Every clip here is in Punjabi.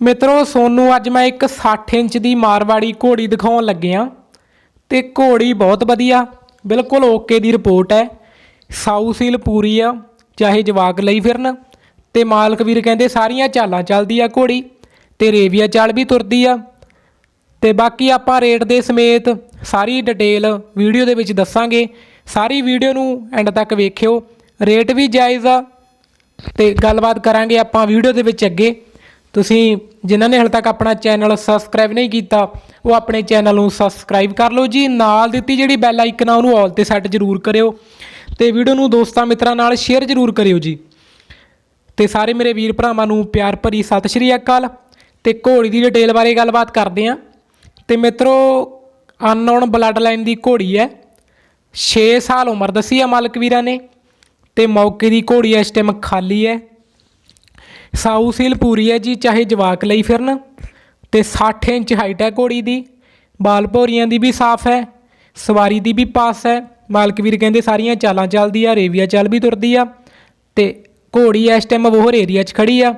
ਮਿੱਤਰੋ, ਸੋਨੂੰ ਅੱਜ ਮੈਂ ਇੱਕ 60 ਇੰਚ ਦੀ ਮਾਰਵਾੜੀ ਘੋੜੀ ਦਿਖਾਉਣ ਲੱਗਿਆ ਤੇ ਘੋੜੀ ਬਹੁਤ ਵਧੀਆ, ਬਿਲਕੁਲ ਓਕੇ ਦੀ ਰਿਪੋਰਟ ਹੈ। ਸਾਊ ਸੀਲ ਪੂਰੀ ਆ, ਚਾਹੇ ਜਵਾਕ ਲਈ ਫਿਰਨ। ਤੇ ਮਾਲਕ ਵੀਰ ਕਹਿੰਦੇ, ਸਾਰੀਆਂ ਚਾਲਾਂ ਚੱਲਦੀ ਆ ਘੋੜੀ ਤੇ ਰੇਵੀਆ ਚਾਲ ਵੀ ਤੁਰਦੀ ਆ। ਤੇ ਬਾਕੀ ਆਪਾਂ ਰੇਟ ਦੇ ਸਮੇਤ ਸਾਰੀ ਡਿਟੇਲ ਵੀਡੀਓ ਦੇ ਵਿੱਚ ਦੱਸਾਂਗੇ। ਸਾਰੀ ਵੀਡੀਓ ਨੂੰ ਐਂਡ ਤੱਕ ਵੇਖਿਓ। ਰੇਟ ਵੀ ਜਾਇਜ਼ ਆ ਤੇ ਗੱਲਬਾਤ ਕਰਾਂਗੇ ਆਪਾਂ ਵੀਡੀਓ ਦੇ ਵਿੱਚ ਅੱਗੇ। ਤੁਸੀਂ ਜਿਨ੍ਹਾਂ ਨੇ ਹਾਲੇ ਤੱਕ ਆਪਣਾ ਚੈਨਲ ਸਬਸਕ੍ਰਾਈਬ ਨਹੀਂ ਕੀਤਾ, ਉਹ ਆਪਣੇ ਚੈਨਲ ਨੂੰ ਸਬਸਕ੍ਰਾਈਬ ਕਰ ਲਓ ਜੀ। ਨਾਲ ਦਿੱਤੀ ਜਿਹੜੀ ਬੈਲ ਆਈਕਨ ਆ, ਉਹਨੂੰ ਆਲ ਤੇ ਸੈੱਟ ਜ਼ਰੂਰ ਕਰਿਓ। ਤੇ ਵੀਡੀਓ ਨੂੰ ਦੋਸਤਾਂ ਮਿੱਤਰਾਂ ਨਾਲ ਸ਼ੇਅਰ ਜ਼ਰੂਰ ਕਰਿਓ ਜੀ। ਤੇ ਸਾਰੇ ਮੇਰੇ ਵੀਰ ਭਰਾਵਾਂ ਨੂੰ ਪਿਆਰ ਭਰੀ ਸਤਿ ਸ਼੍ਰੀ ਅਕਾਲ। ਤੇ ਘੋੜੀ ਦੀ ਡਿਟੇਲ ਬਾਰੇ ਗੱਲਬਾਤ ਕਰਦੇ ਆਂ। ਤੇ ਮਿੱਤਰੋ ਅਨਨੋਨ ਬਲੱਡ ਲਾਈਨ ਦੀ ਘੋੜੀ ਹੈ। 6 ਸਾਲ ਉਮਰ ਦੱਸੀ ਆ ਮਾਲਕ ਵੀਰਾਂ ਨੇ। ਤੇ ਮੌਕੇ ਦੀ ਘੋੜੀ ਇਸ ਟਾਈਮ ਖਾਲੀ ਹੈ। ਸਾਊ ਸੀਲ ਪੂਰੀ ਹੈ ਜੀ, ਚਾਹੇ ਜਵਾਕ ਲਈ ਫਿਰਨ। ਤੇ 60 ਇੰਚ ਹਾਈਟ ਹੈ ਘੋੜੀ ਦੀ। ਬਾਲ ਭੋਰੀਆਂ ਦੀ ਵੀ ਸਾਫ਼ ਹੈ। ਸਵਾਰੀ ਦੀ ਵੀ ਪਾਸ ਹੈ। ਮਾਲਕ ਵੀਰ ਕਹਿੰਦੇ ਸਾਰੀਆਂ ਚਾਲਾਂ ਚੱਲਦੀ ਆ, ਰੇਵੀਆ ਚੱਲ ਵੀ ਤੁਰਦੀ ਆ। ਤੇ ਘੋੜੀ ਇਸ ਟਾਈਮ ਬੋਹਰ ਏਰੀਆ 'ਚ ਖੜੀ ਆ।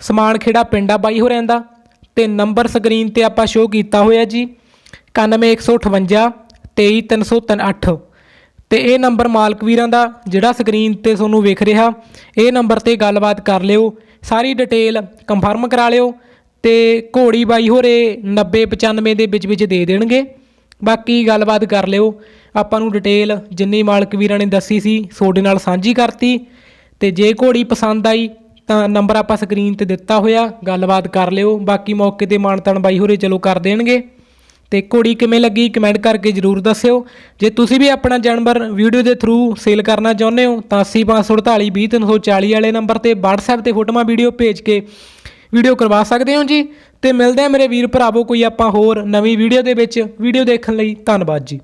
ਸਮਾਨ ਖੇੜਾ ਪਿੰਡਾ ਬਾਈ ਹੋ ਰਹਿੰਦਾ ਤੇ ਨੰਬਰ ਸਕਰੀਨ ਤੇ ਆਪਾਂ ਸ਼ੋਅ ਕੀਤਾ ਹੋਇਆ ਜੀ। 9158 23308 ਤੇ ਇਹ ਨੰਬਰ ਮਾਲਕ ਵੀਰਾਂ ਦਾ, ਜਿਹੜਾ ਸਕਰੀਨ ਤੇ ਤੁਹਾਨੂੰ ਵੇਖ ਰਿਹਾ, ਇਹ ਨੰਬਰ ਤੇ ਗੱਲਬਾਤ ਕਰ ਲਿਓ, ਸਾਰੀ ਡਿਟੇਲ ਕੰਫਰਮ ਕਰਾ ਲਿਓ ਤੇ ਘੋੜੀ ਬਾਈ ਹੋਰੇ 90 95 ਦੇ ਵਿੱਚ ਵਿੱਚ ਦੇ ਦੇਣਗੇ। ਬਾਕੀ ਗੱਲਬਾਤ ਕਰ ਲਿਓ, ਆਪਾਂ ਨੂੰ ਡਿਟੇਲ ਜਿੰਨੀ ਮਾਲਕ ਵੀਰਾਂ ਨੇ ਦੱਸੀ ਸੀ, ਤੁਹਾਡੇ ਨਾਲ ਸਾਂਝੀ ਕਰਤੀ। ਤੇ ਜੇ ਘੋੜੀ ਪਸੰਦ ਆਈ, ਤਾਂ ਨੰਬਰ ਆਪਾਂ ਸਕਰੀਨ ਤੇ ਦਿੱਤਾ ਹੋਇਆ, ਗੱਲਬਾਤ ਕਰ ਲਿਓ। ਬਾਕੀ ਮੌਕੇ ਤੇ ਮਾਨਤਨ ਬਾਈ ਹੋਰੇ ਚਲੋ ਕਰ ਦੇਣਗੇ। ਤੇ ਘੋੜੀ ਕਿਵੇਂ ਲੱਗੀ ਕਮੈਂਟ ਕਰਕੇ ਜਰੂਰ ਦੱਸਿਓ। ਜੇ ਤੁਸੀਂ ਵੀ ਆਪਣਾ ਜਾਨਵਰ ਵੀਡੀਓ ਦੇ ਥਰੂ ਸੇਲ ਕਰਨਾ ਚਾਹੁੰਦੇ ਹੋ, ਤਾਂ 80548 20340 ਵਾਲੇ ਨੰਬਰ ਤੇ WhatsApp ਤੇ ਫੋਟੋਆਂ ਵੀਡੀਓ ਭੇਜ ਕੇ ਵੀਡੀਓ ਕਰਵਾ ਸਕਦੇ ਹੋ ਜੀ। ਤੇ ਮਿਲਦੇ ਆ ਮੇਰੇ ਵੀਰ ਭਰਾਵੋ, ਕੋਈ ਆਪਾਂ ਹੋਰ ਨਵੀਂ ਵੀਡੀਓ ਦੇ ਵਿੱਚ। ਵੀਡੀਓ ਦੇਖਣ ਲਈ ਧੰਨਵਾਦ ਜੀ।